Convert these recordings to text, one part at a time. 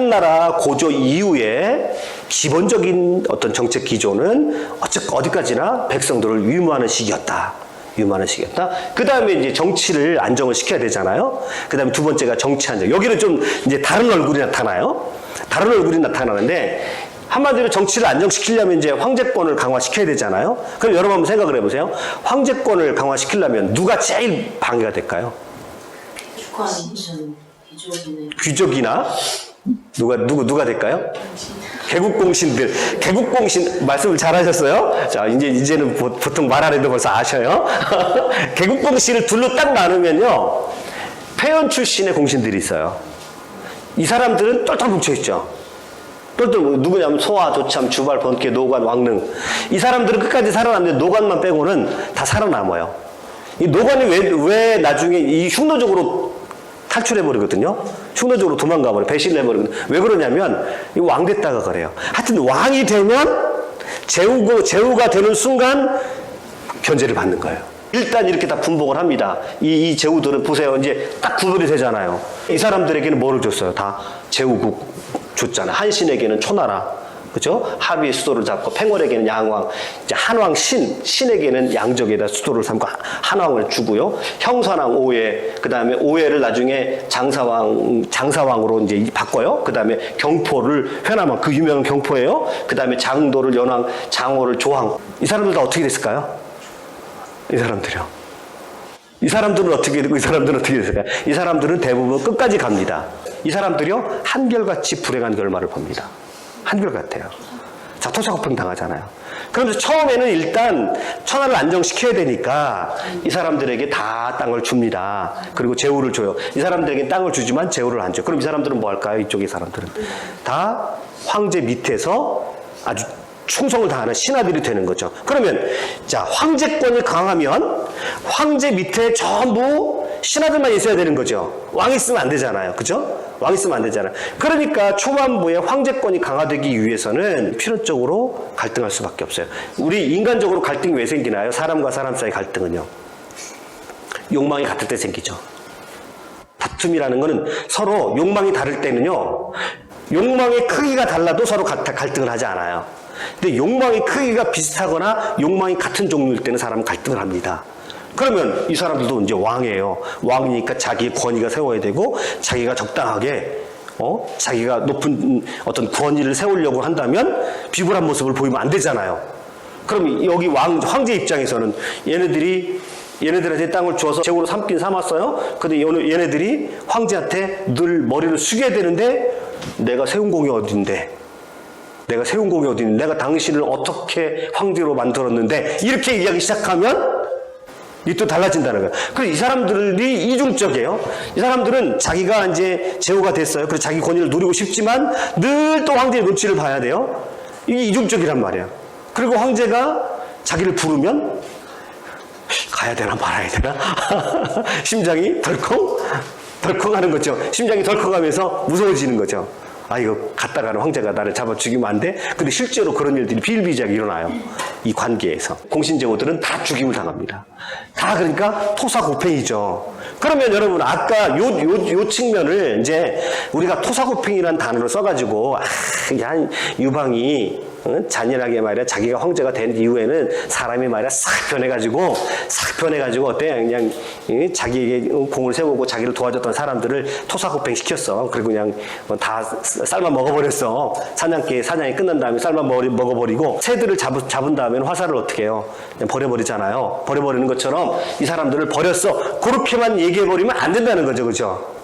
한나라 고조 이후에 기본적인 어떤 정책 기조는 어찌 어디까지나 백성들을 유무하는 시기였다. 유무하는 시기였다. 그 다음에 이제 정치를 안정을 시켜야 되잖아요. 그 다음에 두 번째가 정치 안정. 여기는 좀 이제 다른 얼굴이 나타나요. 다른 얼굴이 나타나는데 한마디로 정치를 안정시키려면 이제 황제권을 강화시켜야 되잖아요. 그럼 여러분 한번 생각을 해보세요. 황제권을 강화시키려면 누가 제일 방해가 될까요? 귀족이나 누가 누구 누가 될까요? 개국공신들 개국공신 말씀을 잘하셨어요. 자 이제 이제는 보, 보통 말안 해도 벌써 아셔요. 개국공신을 둘로 딱 나누면요 폐연 출신의 공신들이 있어요. 이 사람들은 똘똘 뭉쳐 있죠. 똘똘 뭉- 누구냐면 소화, 조참, 주발, 번개, 노관, 왕릉 이 사람들은 끝까지 살아남는데 노관만 빼고는 다 살아남아요. 이 노관이 왜, 왜 나중에 이 흉노적으로 탈출해 버리거든요. 흉노적으로 도망가 버려. 배신을 해버리거든요. 왜 그러냐면, 이왕 됐다가 그래요. 하여튼 왕이 되면, 제후고, 제후가 되는 순간, 견제를 받는 거예요. 일단 이렇게 다 분봉을 합니다. 이, 이 제후들은 보세요. 이제 딱 구분이 되잖아요. 이 사람들에게는 뭐를 줬어요? 다 제후국 줬잖아요. 한신에게는 초나라. 그죠? 하비의 수도를 잡고 팽월에게는 양왕, 이제 한왕 신, 신에게는 양적에다 수도를 삼고 한왕을 주고요. 형산왕 오해, 그 다음에 오해를 나중에 장사왕, 장사왕으로 이제 바꿔요. 그 다음에 경포를 회남왕, 그 유명한 경포예요. 그 다음에 장도를 연왕, 장호를 조왕. 이 사람들 다 어떻게 됐을까요? 이 사람들이요. 이 사람들은 어떻게 되고 이 사람들은 어떻게 됐을까요? 이 사람들은 대부분 끝까지 갑니다. 이 사람들이요 한결같이 불행한 결말을 봅니다. 한결같아요. 자 토사고팽 당하잖아요. 그러면서 처음에는 일단 천하를 안정시켜야 되니까 이 사람들에게 다 땅을 줍니다. 그리고 제후를 줘요. 이 사람들에게 땅을 주지만 제후를 안 줘요. 그럼 이 사람들은 뭐 할까요? 이쪽의 사람들은 다 황제 밑에서 아주 충성을 다하는 신하들이 되는 거죠. 그러면 자 황제권이 강하면 황제 밑에 전부 신하들만 있어야 되는 거죠. 왕이 있으면 안 되잖아요. 그죠? 왕이 있으면 안 되잖아요. 그러니까 초반부에 황제권이 강화되기 위해서는 필연적으로 갈등할 수밖에 없어요. 우리 인간적으로 갈등이 왜 생기나요? 사람과 사람 사이 갈등은요. 욕망이 같을 때 생기죠. 다툼이라는 거는 서로 욕망이 다를 때는요, 욕망의 크기가 달라도 서로 가- 갈등을 하지 않아요. 근데 욕망의 크기가 비슷하거나 욕망이 같은 종류일 때는 사람은 갈등을 합니다. 그러면 이 사람들도 이제 왕이에요. 왕이니까 자기의 권위가 세워야 되고 자기가 적당하게 어? 자기가 높은 음, 어떤 권위를 세우려고 한다면 비굴한 모습을 보이면 안 되잖아요. 그럼 여기 왕, 황제 입장에서는 얘네들이 얘네들한테 땅을 주어서 제고로 삼긴 삼았어요. 근데 얘네- 얘네들이 황제한테 늘 머리를 숙여야 되는데 내가 세운 공이 어딘데? 내가 세운 공이 어딘데? 내가 당신을 어떻게 황제로 만들었는데? 이렇게 이야기 시작하면 이또 달라진다는 거예요. 그래서 이 사람들이 이중적이에요. 이 사람들은 자기가 이제 제후가 됐어요. 그래서 자기 권위를 누리고 싶지만 늘 또 황제의 눈치를 봐야 돼요. 이게 이중적이란 말이에요. 그리고 황제가 자기를 부르면 가야 되나 말아야 되나? 심장이 덜컹 덜컹 하는 거죠. 심장이 덜컹 하면서 무서워지는 거죠. 아 이거 갔다가는 황제가 나를 잡아 죽이면 안 돼? 근데 실제로 그런 일들이 비일비재하게 일어나요. 이 관계에서 공신제후들은 다 죽임을 당합니다. 다 그러니까 토사구팽이죠. 그러면 여러분 아까 요, 요, 요 측면을 이제 우리가 토사구팽이라는 단어를 써가지고 아, 한 유방이 응? 잔인하게 말이야. 자기가 황제가 된 이후에는 사람이 말이야 싹 변해가지고 싹 변해가지고 어때? 그냥 이 자기에게 공을 세우고 자기를 도와줬던 사람들을 토사구팽 시켰어. 그리고 그냥 뭐다 삶아 먹어버렸어. 사냥개 사냥이 끝난 다음에 먹어- 먹어버리고 새들을 잡, 잡은 다음에는 화살을 어떻게 해요? 그냥 버려버리잖아요. 버려버리는 것처럼 이 사람들을 버렸어. 그렇게만 얘기해버리면 안 된다는 거죠. 그죠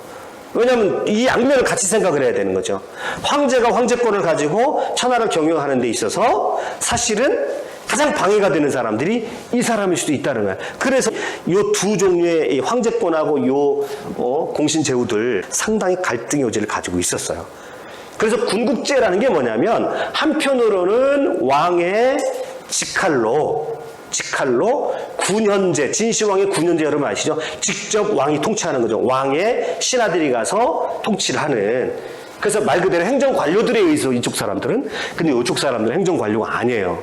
왜냐하면 이 양면을 같이 생각을 해야 되는 거죠. 황제가 황제권을 가지고 천하를 경영하는 데 있어서 사실은 가장 방해가 되는 사람들이 이 사람일 수도 있다는 거예요. 그래서 이 두 종류의 이 황제권하고 요 어, 공신 제후들 상당히 갈등의 요지를 가지고 있었어요. 그래서 군국제라는 게 뭐냐면 한편으로는 왕의 직할로 직할로 군현제 진시황의 군현제 여러분 아시죠? 직접 왕이 통치하는 거죠. 왕의 신하들이 가서 통치를 하는. 그래서 말 그대로 행정 관료들에 의해서 이쪽 사람들은 근데 이쪽 사람들은 행정 관료가 아니에요.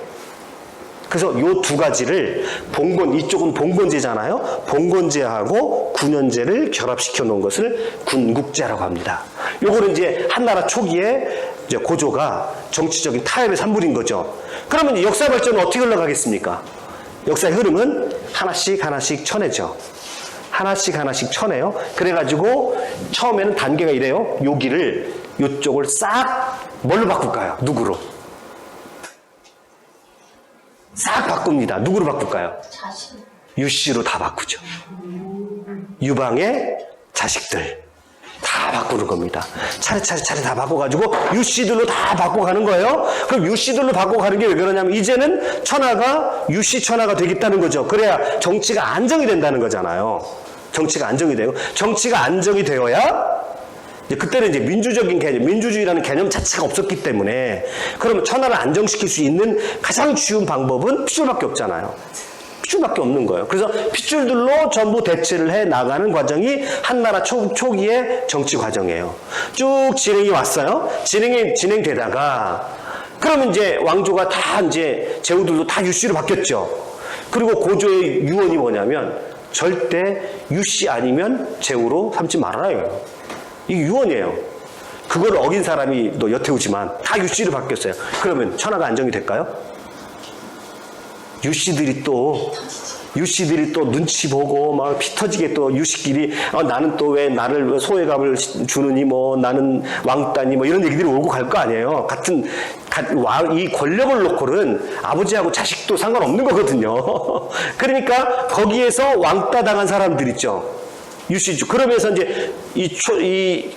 그래서 요 두 가지를 봉건 이쪽은 봉건제잖아요. 봉건제하고 군현제를 결합시켜 놓은 것을 군국제라고 합니다. 요거는 이제 한나라 초기에 이제 고조가 정치적인 타협의 산물인 거죠. 그러면 역사 발전은 어떻게 흘러가겠습니까? 역사의 흐름은 하나씩 하나씩 쳐내죠. 하나씩 하나씩 쳐내요. 그래가지고 처음에는 단계가 이래요. 여기를 요쪽을 싹 뭘로 바꿀까요? 누구로? 싹 바꿉니다. 누구로 바꿀까요? 유씨로 다 바꾸죠. 유방의 자식들 다 바꾸는 겁니다. 차례차례 차례 다 바꿔가지고 유씨들로 다 바꿔가는 거예요. 그럼 유씨들로 바꿔가는 게 왜 그러냐면 이제는 천하가 유씨 천하가 되겠다는 거죠. 그래야 정치가 안정이 된다는 거잖아요. 정치가 안정이 되고 정치가 안정이 되어야 이제 그때는 이제 민주적인 개념, 민주주의라는 개념 자체가 없었기 때문에 그러면 천하를 안정시킬 수 있는 가장 쉬운 방법은 핏줄밖에 없잖아요. 핏줄밖에 없는 거예요. 그래서 핏줄들로 전부 대체를 해 나가는 과정이 한나라 초, 초기의 정치 과정이에요. 쭉 진행이 왔어요. 진행이 진행되다가 그러면 이제 왕조가 다 이제 제후들도 다 유씨로 바뀌었죠. 그리고 고조의 유언이 뭐냐면 절대 유씨 아니면 제후로 삼지 말아라요. 이 유언이에요. 그걸 어긴 사람이 또 여태우지만 다 유씨로 바뀌었어요. 그러면 천하가 안정이 될까요? 유씨들이 또 유씨들이 또 눈치 보고 막 피 터지게 또 유씨끼리 어, 나는 또 왜 나를 소외감을 주느니 뭐 나는 왕따니 뭐 이런 얘기들이 오고 갈 거 아니에요. 같은 이 권력을 놓고는 아버지하고 자식도 상관없는 거거든요. 그러니까 거기에서 왕따 당한 사람들 있죠. 유씨주. 그러면서 이제 이, 초, 이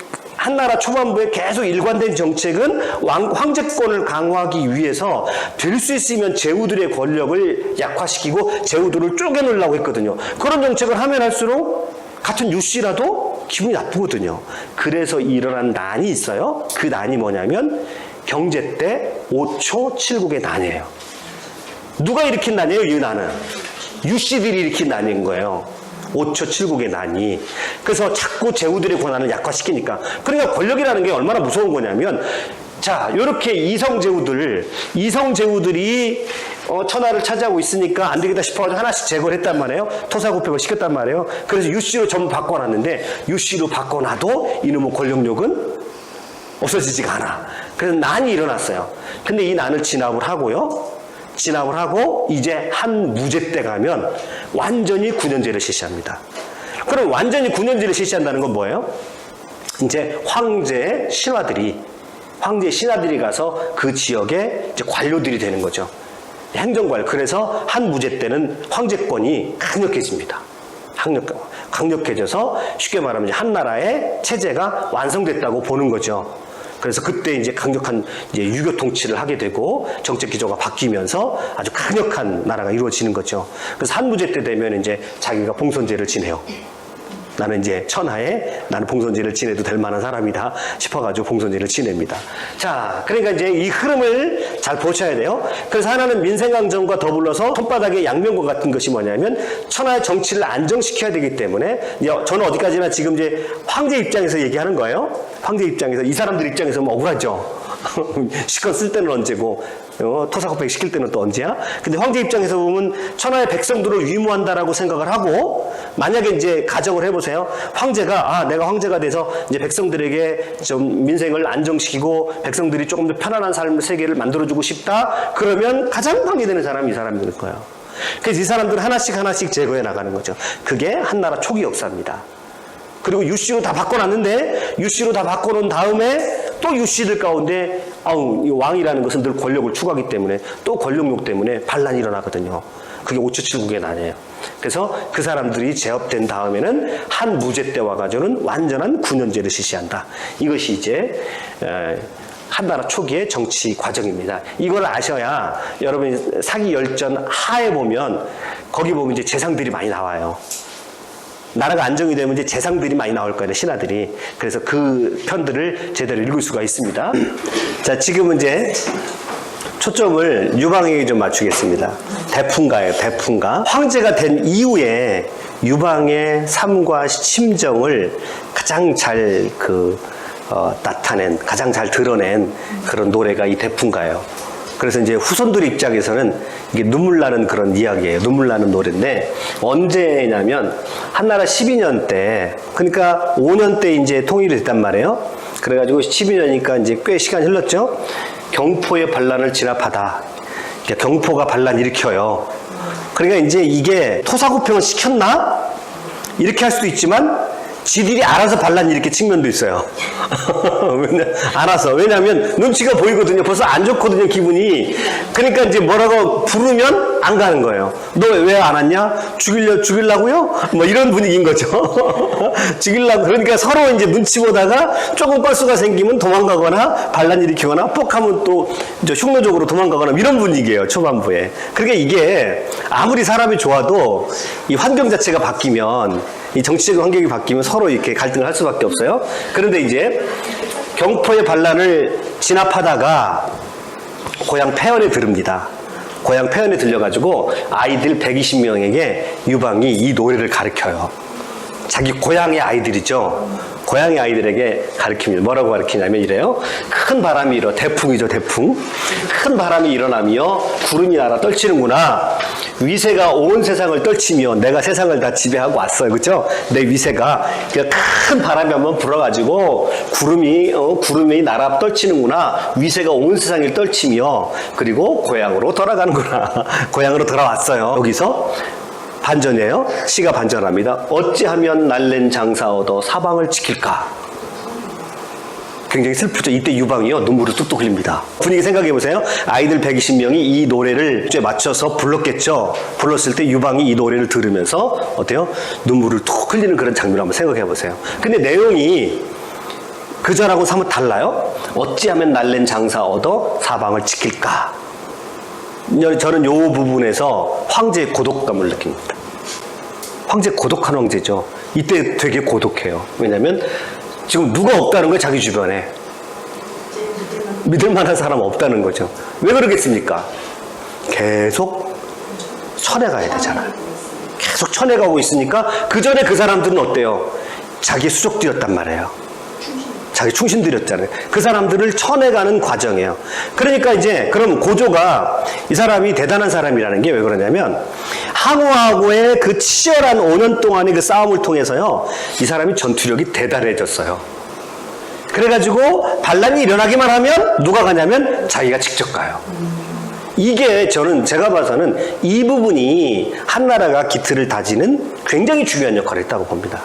한나라 초반부에 계속 일관된 정책은 왕, 황제권을 강화하기 위해서 될 수 있으면 제후들의 권력을 약화시키고 제후들을 쪼개놓으려고 했거든요. 그런 정책을 하면 할수록 같은 유씨라도 기분이 나쁘거든요. 그래서 일어난 난이 있어요. 그 난이 뭐냐면 경제 때 5초 7국의 난이에요. 누가 일으킨 난이에요, 이 난은? 유씨들이 일으킨 난인 거예요. 5초 7국의 난이. 그래서 자꾸 제후들의 권한을 약화시키니까. 그러니까 권력이라는 게 얼마나 무서운 거냐면, 자, 요렇게 이성 제후들, 이성 제후들이 어, 천하를 차지하고 있으니까 안 되겠다 싶어가지고 하나씩 제거를 했단 말이에요. 토사구팽을 시켰단 말이에요. 그래서 유씨로 전부 바꿔놨는데, 유씨로 바꿔놔도 이놈의 권력력은 없어지지가 않아. 그래서 난이 일어났어요. 근데 이 난을 진압을 하고요. 진압을 하고 이제 한 무제 때 가면 완전히 군연제를 실시합니다. 그럼 완전히 군연제를 실시한다는 건 뭐예요? 이제 황제의 신하들이 황제의 신하들이 가서 그 지역의 관료들이 되는 거죠. 행정관. 그래서 한 무제 때는 황제권이 강력해집니다. 강력, 강력해져서 쉽게 말하면 이제 한나라의 체제가 완성됐다고 보는 거죠. 그래서 그때 이제 강력한 이제 유교 통치를 하게 되고 정책 기조가 바뀌면서 아주 강력한 나라가 이루어지는 거죠. 그래서 한무제 때 되면 이제 자기가 봉선제를 지내요. 나는 이제 천하에 나는 봉선제를 지내도 될 만한 사람이다 싶어가지고 봉선제를 지냅니다. 자, 그러니까 이제 이 흐름을 잘 보셔야 돼요. 그래서 하나는 민생강정과 더불어서 손바닥에 양면과 같은 것이 뭐냐면 천하의 정치를 안정시켜야 되기 때문에 저는 어디까지나 지금 이제 황제 입장에서 얘기하는 거예요. 황제 입장에서 이 사람들 입장에서 뭐 억울하죠. 시컨 쓸 때는 언제고 어, 토사코팩 시킬 때는 또 언제야? 근데 황제 입장에서 보면 천하의 백성들을 위무한다라고 생각을 하고 만약에 이제 가정을 해보세요. 황제가 아 내가 황제가 돼서 이제 백성들에게 좀 민생을 안정시키고 백성들이 조금 더 편안한 삶 세계를 만들어주고 싶다. 그러면 가장 방해되는 사람이 이 사람일 거예요. 그래서 이 사람들 하나씩 하나씩 제거해 나가는 거죠. 그게 한나라 초기 역사입니다. 그리고 유씨로 다 바꿔놨는데 유씨로 다 바꿔놓은 다음에 또 유씨들 가운데 아우 이 왕이라는 것은 늘 권력을 추구하기 때문에 또 권력욕 때문에 반란이 일어나거든요. 그게 5초7국의 난이에요. 그래서 그 사람들이 제압된 다음에는 한 무제 때 와 가지고는 완전한 군연제를 실시한다. 이것이 이제 에, 한나라 초기의 정치 과정입니다. 이걸 아셔야 여러분이 사기 열전 하에 보면 거기 보면 이제 재상들이 많이 나와요. 나라가 안정이 되면 이제 재상들이 많이 나올 거예요, 신하들이. 그래서 그 편들을 제대로 읽을 수가 있습니다. 자, 지금은 이제 초점을 유방에게 좀 맞추겠습니다. 대풍가예요, 대풍가. 황제가 된 이후에 유방의 삶과 심정을 가장 잘 그, 어, 나타낸, 가장 잘 드러낸 그런 노래가 이 대풍가예요. 그래서 이제 후손들 입장에서는 이게 눈물 나는 그런 이야기예요. 눈물 나는 노래인데 언제냐면 한나라 12년 때 그러니까 5년 때 이제 통일이 됐단 말이에요. 그래가지고 12년이니까 이제 꽤 시간이 흘렀죠. 경포의 반란을 진압하다. 그러니까 경포가 반란 일으켜요. 그러니까 이제 이게 토사구팽을 시켰나? 이렇게 할 수도 있지만 지들이 알아서 반란 일으킬 측면도 있어요. 알아서. 왜냐하면 눈치가 보이거든요. 벌써 안 좋거든요, 기분이. 그러니까 이제 뭐라고 부르면 안 가는 거예요. 너 왜 안 왔냐? 죽일려, 죽일라고요? 뭐 이런 분위기인 거죠. 죽일라고. 그러니까 서로 이제 눈치 보다가 조금 뻘수가 생기면 도망가거나 반란 일으키거나 뻑 하면 또 이제 흉노적으로 도망가거나 이런 분위기예요, 초반부에. 그러니까 이게 아무리 사람이 좋아도 이 환경 자체가 바뀌면 이 정치적인 환경이 바뀌면 서로 이렇게 갈등을 할 수밖에 없어요. 그런데 이제 경포의 반란을 진압하다가 고향 폐연에 들읍니다. 고향 폐연에 들려가지고 아이들 120명에게 유방이 이 노래를 가르쳐요. 자기 고향의 아이들이죠. 고향의 아이들에게 가르칩니다. 뭐라고 가르치냐면 이래요. 큰 바람이 일어, 대풍이죠, 대풍. 큰 바람이 일어나며 구름이 날아 떨치는구나. 위세가 온 세상을 떨치며 내가 세상을 다 지배하고 왔어요. 그죠? 내 위세가. 그러니까 큰 바람이 한번 불어가지고 구름이, 어, 구름이 날아 떨치는구나. 위세가 온 세상을 떨치며 그리고 고향으로 돌아가는구나. 고향으로 돌아왔어요. 여기서 반전이에요. 시가 반전합니다. 어찌하면 날랜 장사 얻어 사방을 지킬까? 굉장히 슬프죠. 이때 유방이요. 눈물을 뚝뚝 흘립니다. 분위기 생각해 보세요. 아이들 120명이 이 노래를 에 맞춰서 불렀겠죠. 불렀을 때 유방이 이 노래를 들으면서 어때요? 눈물을 툭 흘리는 그런 장면을 한번 생각해 보세요. 근데 내용이 그전하고 사뭇 달라요. 어찌하면 날랜 장사 얻어 사방을 지킬까? 저는 요 부분에서 황제의 고독감을 느낍니다. 황제 고독한 황제죠. 이때 되게 고독해요. 왜냐면 지금 누가 없다는 거예요, 자기 주변에. 믿을 만한 사람 없다는 거죠. 왜 그러겠습니까? 계속 천해가야 되잖아요. 계속 천해가고 있으니까 그 전에 그 사람들은 어때요? 자기 수족들였단 말이에요. 자기 충신들였잖아요. 그 사람들을 쳐내가는 과정이에요. 그러니까 이제 그럼 고조가 이 사람이 대단한 사람이라는 게 왜 그러냐면 항우하고의 그 치열한 5년 동안의 그 싸움을 통해서요. 이 사람이 전투력이 대단해졌어요. 그래가지고 반란이 일어나기만 하면 누가 가냐면 자기가 직접 가요. 이게 저는 제가 봐서는 이 부분이 한나라가 기틀을 다지는 굉장히 중요한 역할을 했다고 봅니다.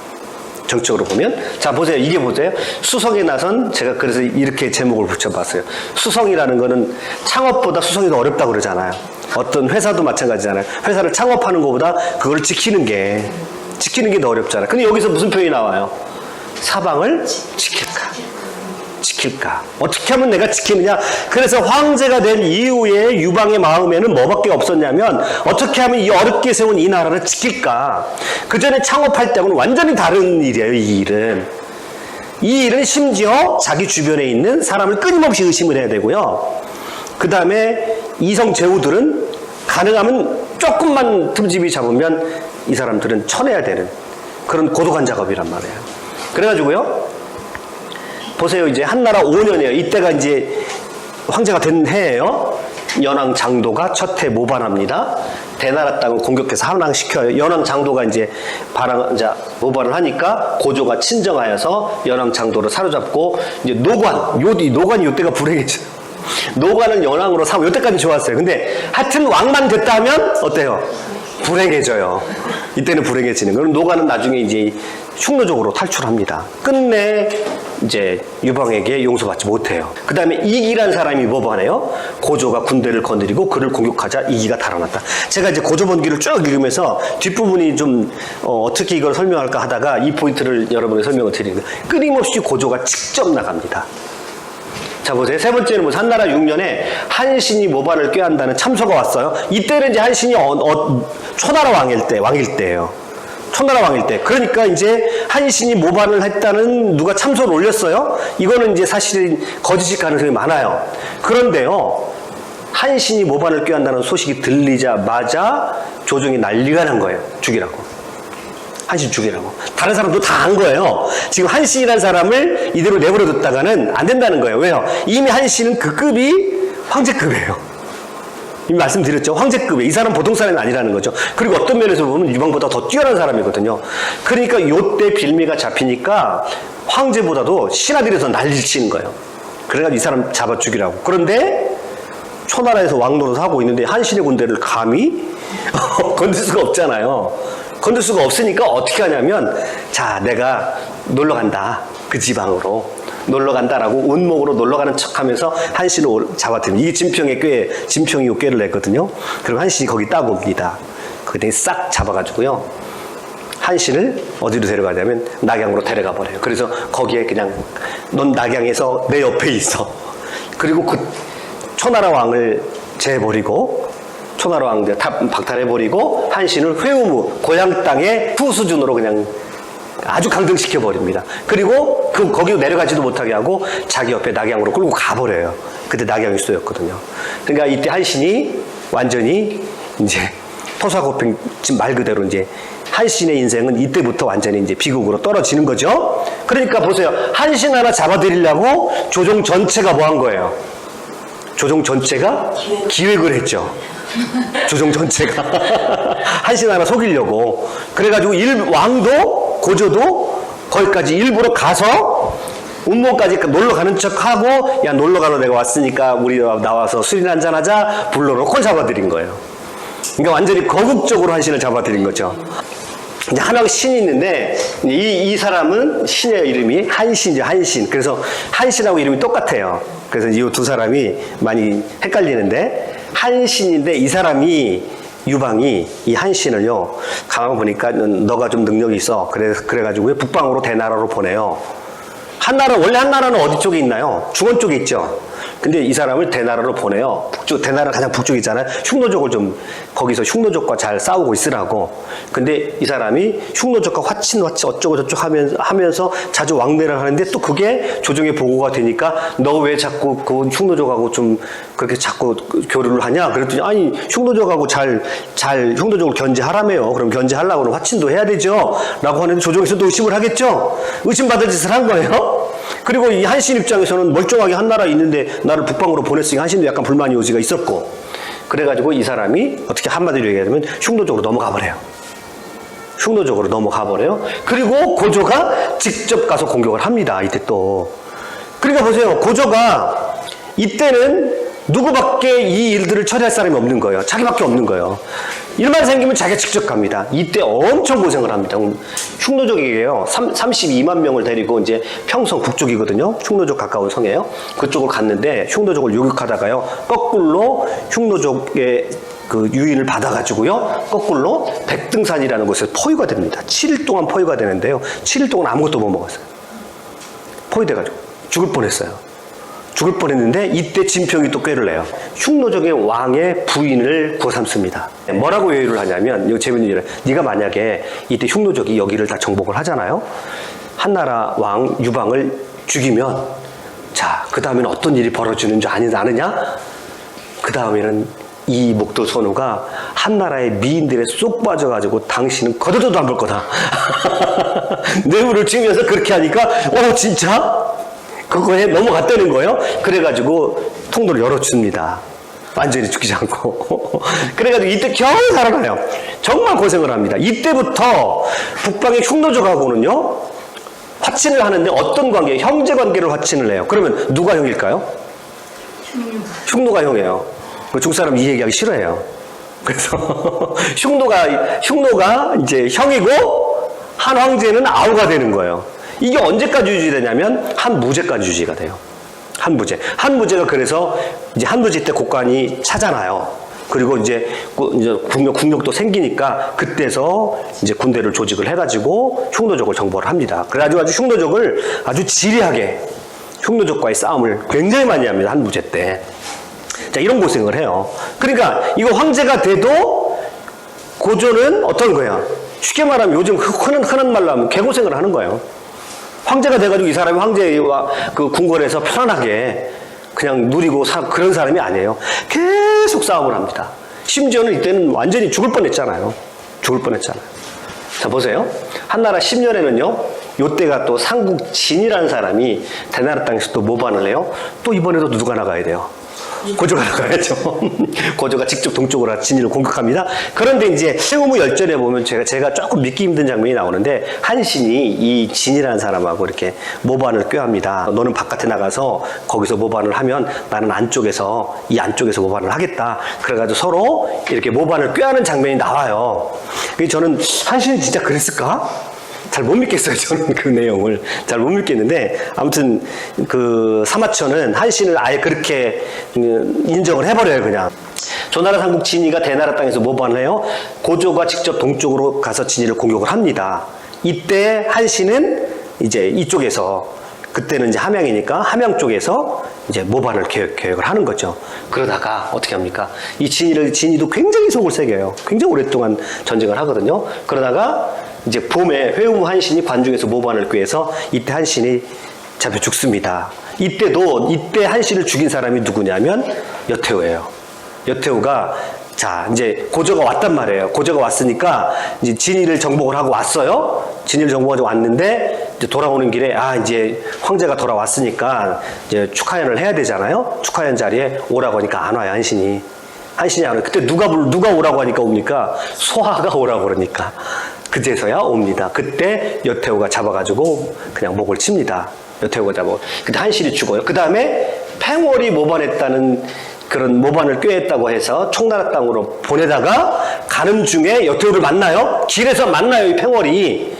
정적으로 보면 자 보세요. 이게 보세요. 수성에 나선 제가 그래서 이렇게 제목을 붙여봤어요. 수성이라는 거는 창업보다 수성이 더 어렵다고 그러잖아요. 어떤 회사도 마찬가지잖아요. 회사를 창업하는 것보다 그걸 지키는 게 지키는 게 더 어렵잖아요. 근데 여기서 무슨 표현이 나와요? 사방을 지킬까 지킬까? 어떻게 하면 내가 지키느냐? 그래서 황제가 된 이후에 유방의 마음에는 뭐밖에 없었냐면 어떻게 하면 이 어렵게 세운 이 나라를 지킬까? 그 전에 창업할 때하고는 완전히 다른 일이에요 이 일은. 이 일은 심지어 자기 주변에 있는 사람을 끊임없이 의심을 해야 되고요. 그 다음에 이성 제후들은 가능하면 조금만 틈집이 잡으면 이 사람들은 쳐내야 되는 그런 고독한 작업이란 말이에요. 그래가지고요 보세요. 이제 한나라 5년이에요. 이때가 이제 황제가 된 해예요. 연왕 장도가 첫 해 모반합니다. 대나라 땅을 공격해서 함락시켜요. 연왕 장도가 이제 반항, 자, 모반을 하니까 고조가 친정하여서 연왕 장도를 사로잡고 이제 노관, 요, 이 노관이 요때가 불행해져. 노관은 연왕으로 삼, 요때까지 좋았어요. 근데 하여튼 왕만 됐다 하면 어때요? 불행해져요. 이때는 불행해지는. 그럼 노가는 나중에 이제 흉노적으로 탈출합니다. 끝내 이제 유방에게 용서받지 못해요. 그 다음에 이기란 사람이 뭐 하네요? 고조가 군대를 건드리고 그를 공격하자 이기가 달아났다. 제가 이제 고조번기를 쭉 읽으면서 뒷부분이 좀 어, 떻게 이걸 설명할까 하다가 이 포인트를 여러분에게 설명을 드리는 거예요. 끊임없이 고조가 직접 나갑니다. 자 보세요. 세 번째는 뭐 한나라 6년에 한신이 모반을 꾀한다는 참소가 왔어요. 이때는 이제 한신이 어, 어, 초나라 왕일 때 왕일 때예요. 초나라 왕일 때. 그러니까 이제 한신이 모반을 했다는 누가 참소를 올렸어요. 이거는 이제 사실은 거짓일 가능성이 많아요. 그런데요. 한신이 모반을 꾀한다는 소식이 들리자마자 조정이 난리가 난 거예요. 죽이라고. 한신 죽이라고. 다른 사람도 다한 거예요. 지금 한신이라는 사람을 이대로 내버려뒀다가는 안 된다는 거예요. 왜요? 이미 한신은 그 급이 황제급이에요. 이미 말씀드렸죠. 황제급의 이 사람 보통 사람이 아니라는 거죠. 그리고 어떤 면에서 보면 유방보다 더 뛰어난 사람이거든요. 그러니까 요때 빌미가 잡히니까 황제보다도 신하들이 더 난리를 치는 거예요. 그래가지고 이 사람 잡아 죽이라고. 그런데 초나라에서 왕노릇 하고 있는데 한신의 군대를 감히 건들 수가 없잖아요. 건들 수가 없으니까 어떻게 하냐면 자 내가 놀러 간다 그 지방으로 놀러 간다라고 운목으로 놀러 가는 척 하면서 한신을 올- 잡아들입니다. 이게 진평의 꾀 진평이 요 꾀를 냈거든요. 그리고 한신이 거기 딱 옵니다. 그때 싹 잡아가지고요. 한신을 어디로 데려가냐면 낙양으로 데려가 버려요. 그래서 거기에 그냥 넌 낙양에서 내 옆에 있어. 그리고 그 초나라 왕을 재버리고 초나라 왕들 다 박탈해버리고 한신을 회우무 고향 땅의 후수준으로 그냥 아주 강등시켜 버립니다. 그리고 그 거기로 내려가지도 못하게 하고 자기 옆에 낙양으로 끌고 가버려요. 그때 낙양이 수도였거든요. 그러니까 이때 한신이 완전히 이제 토사고팽 지금 말 그대로 이제 한신의 인생은 이때부터 완전히 이제 비극으로 떨어지는 거죠. 그러니까 보세요. 한신 하나 잡아드리려고 조정 전체가 뭐 한 거예요? 조정 전체가 기획을 했죠. 조정 전체가 한신 하나 속이려고 그래가지고 일 왕도 고조도 거기까지 일부러 가서 운모까지 놀러 가는 척하고 야 놀러 가러 내가 왔으니까 우리 나와서 술이나 한잔 하자 불러놓고 잡아들인 거예요. 그러니까 완전히 거국적으로 한신을 잡아들인 거죠. 이제 하나 신이 있는데 이, 이 사람은 신의 이름이 한신이죠 한신 그래서 한신하고 이름이 똑같아요 그래서 이 두 사람이 많이 헷갈리는데 한신인데 이 사람이 유방이 이 한신을요 가만 보니까 너가 좀 능력이 있어. 그래 그래가지고 북방으로 대나라로 보내요? 한나라 원래 한나라는 어디 쪽에 있나요? 중원 쪽에 있죠 근데 이 사람을 대나라로 보내요. 북쪽 대나라 가장 북쪽이잖아요. 흉노족을 좀 거기서 흉노족과 잘 싸우고 있으라고. 근데 이 사람이 흉노족과 화친 화친 어쩌고 저쩌고 하면서 하면서 자주 왕래를 하는데 또 그게 조정에 보고가 되니까 너 왜 자꾸 그 흉노족하고 좀 그렇게 자꾸 교류를 하냐? 그랬더니 아니 흉노족하고 잘 잘 흉노족을 견제하라며요. 그럼 견제하려고 는 화친도 해야 되죠. 라고 하는데 조정에서도 의심을 하겠죠. 의심받을 짓을 한 거예요. 그리고 이 한신 입장에서는 멀쩡하게 한 나라 있는데 나를 북방으로 보냈으니까 한신도 약간 불만이 요지가 있었고 그래가지고 이 사람이 어떻게 한마디로 얘기하면 흉노적으로 넘어가 버려요. 흉노적으로 넘어가 버려요. 그리고 고조가 직접 가서 공격을 합니다. 이때 또. 그러니까 보세요. 고조가 이때는 누구밖에 이 일들을 처리할 사람이 없는 거예요. 자기밖에 없는 거예요. 일만 생기면 자기가 직접 갑니다. 이때 엄청 고생을 합니다. 음, 흉노족이에요. 3, 32만 명을 데리고 이제 평성 북쪽이거든요. 흉노족 가까운 성이에요. 그쪽을 갔는데 흉노족을 요격하다가요. 거꾸로 흉노족의 그 유인을 받아가지고요. 거꾸로 백등산이라는 곳에 포위가 됩니다. 7일 동안 포위가 되는데요. 7일 동안 아무것도 못 먹었어요. 포위돼가지고 죽을 뻔했어요. 죽을 뻔했는데 이때 진평이 또 꾀를 내요. 흉노족의 왕의 부인을 구워 삼습니다. 뭐라고 외유를 하냐면 이거 재밌는 일은 네가 만약에 이때 흉노족이 여기를 다 정복을 하잖아요. 한나라 왕 유방을 죽이면 자 그 다음에는 어떤 일이 벌어지는 줄 아니 아느냐? 그 다음에는 이 목도 선우가 한나라의 미인들에 쏙 빠져가지고 당신은 거들떠도 안 볼 거다. 뇌물을 치면서 그렇게 하니까 어 진짜? 그거에 넘어갔다는 거예요. 그래가지고 통로를 열어줍니다. 완전히 죽이지 않고. 그래가지고 이때 겨우 살아나요. 정말 고생을 합니다. 이때부터 북방의 흉노족하고는요, 화친을 하는데 어떤 관계, 형제 관계를 화친을 해요. 그러면 누가 형일까요? 흉노가 형이에요. 그 중사람 이 얘기하기 싫어해요. 그래서 흉노가 흉노가 이제 형이고 한 황제는 아우가 되는 거예요. 이게 언제까지 유지되냐면 한 무제까지 유지가 돼요. 한 무제. 한 무제가 그래서 이제 한 무제 때 국관이 차잖아요. 그리고 이제 국력 국력도 생기니까 그때서 이제 군대를 조직을 해가지고 흉노족을 정벌을 합니다. 그래가지고 아주 흉노족을 아주 지리하게 흉노족과의 싸움을 굉장히 많이 합니다. 한 무제 때. 자, 이런 고생을 해요. 그러니까 이거 황제가 돼도 고조는 어떤 거야? 쉽게 말하면 요즘 흔한, 흔한 말로 하면 개고생을 하는 거예요. 황제가 돼가지고 이 사람이 황제와 그 궁궐에서 편안하게 그냥 누리고 사, 그런 사람이 아니에요. 계속 싸움을 합니다. 심지어는 이때는 완전히 죽을 뻔 했잖아요. 죽을 뻔 했잖아요. 자, 보세요. 한나라 10년에는요, 요때가 또 상국진이라는 사람이 대나라 땅에서 또 모반을 해요. 또 이번에도 누가 나가야 돼요? 고조가 나가야죠. 고조가 직접 동쪽으로 진위를 공격합니다. 그런데 이제 세우무 열전에 보면 제가, 제가 조금 믿기 힘든 장면이 나오는데 한 신이 이 진이라는 사람하고 이렇게 모반을 꾀합니다. 너는 바깥에 나가서 거기서 모반을 하면 나는 안쪽에서 이 안쪽에서 모반을 하겠다. 그래가지고 서로 이렇게 모반을 꾀하는 장면이 나와요. 저는 한 신이 진짜 그랬을까? 잘 못 믿겠어요, 저는 그 내용을. 잘 못 믿겠는데, 아무튼, 그, 사마천은 한신을 아예 그렇게 음, 인정을 해버려요, 그냥. 조나라 삼국 진이가 대나라 땅에서 모반을 해요. 고조가 직접 동쪽으로 가서 진이를 공격을 합니다. 이때 한신은 이제 이쪽에서, 그때는 이제 함양이니까 함양 쪽에서 이제 모반을 계획, 계획을 하는 거죠. 그러다가 어떻게 합니까? 이 진이를, 진이도 굉장히 속을 새겨요. 굉장히 오랫동안 전쟁을 하거든요. 그러다가 이제 봄에 회우 한신이 관중에서 모반을 꾀해서 이때 한신이 잡혀 죽습니다. 이때도 이때 한신을 죽인 사람이 누구냐면 여태우예요. 여태우가 자 이제 고조가 왔단 말이에요. 고조가 왔으니까 이제 진위를 정복을 하고 왔어요. 진위를 정복하고 왔는데 이제 돌아오는 길에 아 이제 황제가 돌아왔으니까 이제 축하연을 해야 되잖아요. 축하연 자리에 오라고 하니까 안 와요 한신이. 한신이 안 와요. 그때 누가 불 누가 오라고 하니까 옵니까? 소하가 오라고 그러니까. 그제서야 옵니다. 그때 여태우가 잡아가지고 그냥 목을 칩니다. 여태우가 잡아. 그때 한신이 죽어요. 그 다음에 팽월이 모반했다는 그런 모반을 꾀했다고 해서 총나라 땅으로 보내다가 가는 중에 여태우를 만나요. 길에서 만나요. 이 팽월이.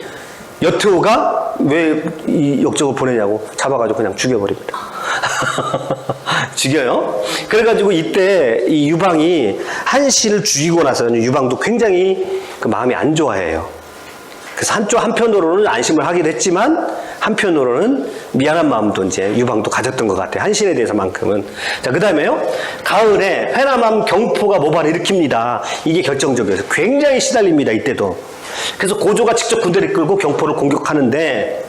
여태우가 왜 이 역적을 보내냐고 잡아가지고 그냥 죽여버립니다. 죽여요. 그래가지고 이때 이 유방이 한씨를 죽이고 나서는 유방도 굉장히 그 마음이 안 좋아해요. 그래서 한쪽 한편으로는 안심을 하기도 했지만 한편으로는 미안한 마음도 이제 유방도 가졌던 것 같아요. 한신에 대해서만큼은. 자, 그 다음에요. 가을에 회남함 경포가 모반을 일으킵니다. 이게 결정적이어서 굉장히 시달립니다. 이때도. 그래서 고조가 직접 군대를 끌고 경포를 공격하는데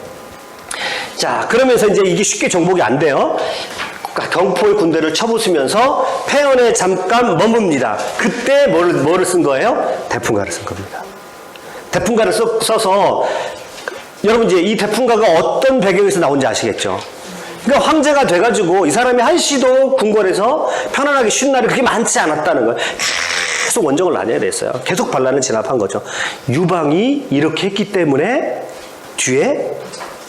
자, 그러면서 이제 이게 쉽게 정복이 안 돼요. 경포의 군대를 쳐부수면서 폐원에 잠깐 머뭅니다. 그때 뭐를, 뭐를 쓴 거예요? 대풍가를 쓴 겁니다. 대풍가를 써, 써서 여러분 이제 이 대풍가가 어떤 배경에서 나온지 아시겠죠? 그러니까 황제가 돼가지고 이 사람이 한시도 궁궐에서 편안하게 쉰 날이 그렇게 많지 않았다는 거예요. 계속 원정을 다녀야 됐어요. 계속 반란을 진압한 거죠. 유방이 이렇게 했기 때문에 뒤에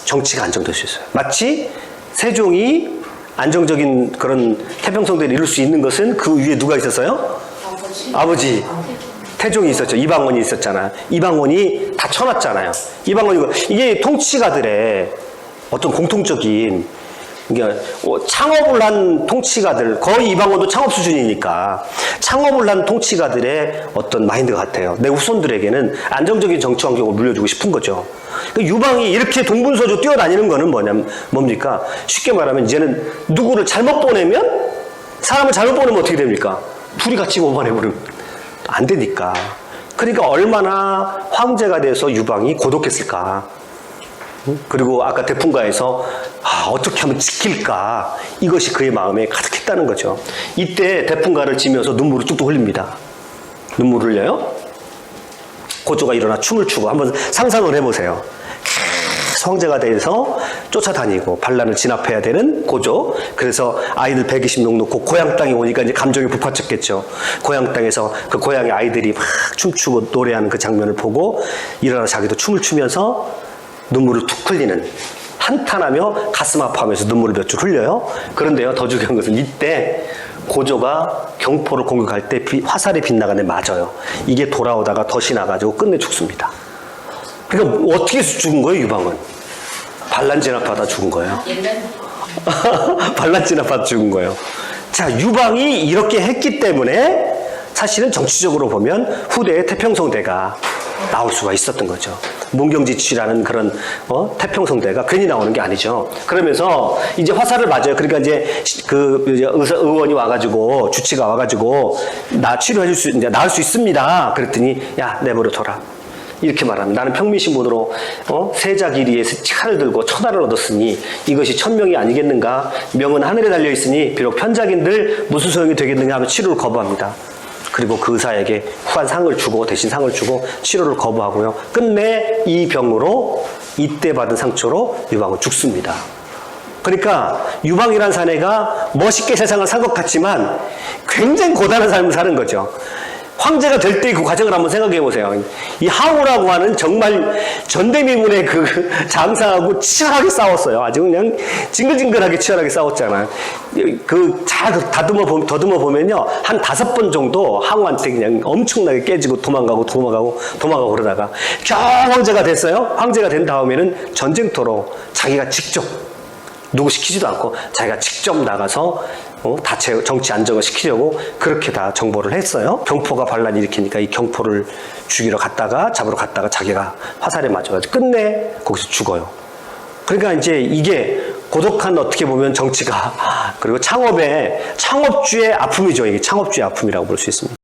정치가 안정될 수 있어요. 마치 세종이 안정적인 그런 태평성대를 이룰 수 있는 것은 그 위에 누가 있었어요? 아버지. 태종이 있었죠. 이방원이 있었잖아요. 이방원이 다 쳐놨잖아요. 이방원이 이게 통치가들의 어떤 공통적인 그러니까 어, 창업을 한 통치가들 거의 이방원도 창업 수준이니까 창업을 한 통치가들의 어떤 마인드 같아요. 내 후손들에게는 안정적인 정치 환경을 물려주고 싶은 거죠. 그 유방이 이렇게 동분서주 뛰어다니는 거는 뭐냐면 뭡니까? 쉽게 말하면 이제는 누구를 잘못 보내면 사람을 잘못 보내면 어떻게 됩니까? 둘이 같이 모반해버리면 안 되니까. 그러니까 얼마나 황제가 돼서 유방이 고독했을까. 그리고 아까 대풍가에서 아, 어떻게 하면 지킬까 이것이 그의 마음에 가득했다는 거죠. 이때 대풍가를 지면서 눈물을 뚝뚝 흘립니다. 눈물 흘려요? 고조가 일어나 춤을 추고 한번 상상을 해보세요. 황제가 돼서 쫓아다니고 반란을 진압해야 되는 고조. 그래서 아이들 120명 놓고 고향 땅에 오니까 이제 감정이 북받쳤겠죠. 고향 땅에서 그 고향의 아이들이 막 춤추고 노래하는 그 장면을 보고 일어나 자기도 춤을 추면서 눈물을 툭 흘리는 한탄하며 가슴 아파하면서 눈물을 몇 줄 흘려요. 그런데요, 더 중요한 것은 이때 고조가 경포를 공격할 때 비- 화살이 빗나가는데 맞아요. 이게 돌아오다가 덫이 나가지고 끝내 죽습니다. 그러니까 어떻게 해서 죽은 거예요, 유방은? 반란 진압하다 죽은 거예요. 반란 진압하다 죽은 거예요. 자, 유방이 이렇게 했기 때문에 사실은 정치적으로 보면 후대의 태평성대가 나올 수가 있었던 거죠. 문경지취라는 그런 어? 태평성대가 괜히 나오는 게 아니죠. 그러면서 이제 화살을 맞아요. 그러니까 이제 시- 그 의사 의원이 와가지고 주치가 와가지고 나 치료해줄 수 이제 나을 수 있습니다. 그랬더니 야 내버려 둬라. 이렇게 말하면 나는 평민신분으로 어? 세자기리에 칼을 들고 천하를 얻었으니 이것이 천명이 아니겠는가 명은 하늘에 달려 있으니 비록 편작인들 무슨 소용이 되겠느냐 하면 치료를 거부합니다. 그리고 그 의사에게 후한 상을 주고 대신 상을 주고 치료를 거부하고요. 끝내 이 병으로 이때 받은 상처로 유방은 죽습니다. 그러니까 유방이란 사내가 멋있게 세상을 산 것 같지만 굉장히 고단한 삶을 사는 거죠. 황제가 될 때 그 과정을 한번 생각해 보세요. 이 항우라고 하는 정말 전대미문의 그 장사하고 치열하게 싸웠어요. 아주 그냥 징글징글하게 치열하게 싸웠잖아요. 그 잘 다듬어 보면 더듬어 보면요 한 다섯 번 정도 항우한테 그냥 엄청나게 깨지고 도망가고 도망가고 도망가고 그러다가 겨우 황제가 됐어요. 황제가 된 다음에는 전쟁터로 자기가 직접 누구 시키지도 않고 자기가 직접 나가서 어, 다체 정치 안정을 시키려고 그렇게 다 정보를 했어요. 경포가 반란 일으키니까 이 경포를 죽이러 갔다가 잡으러 갔다가 자기가 화살에 맞아가지고 끝내 거기서 죽어요. 그러니까 이제 이게 고독한 어떻게 보면 정치가 그리고 창업의 창업주의 아픔이죠. 이게 창업주의 아픔이라고 볼 수 있습니다.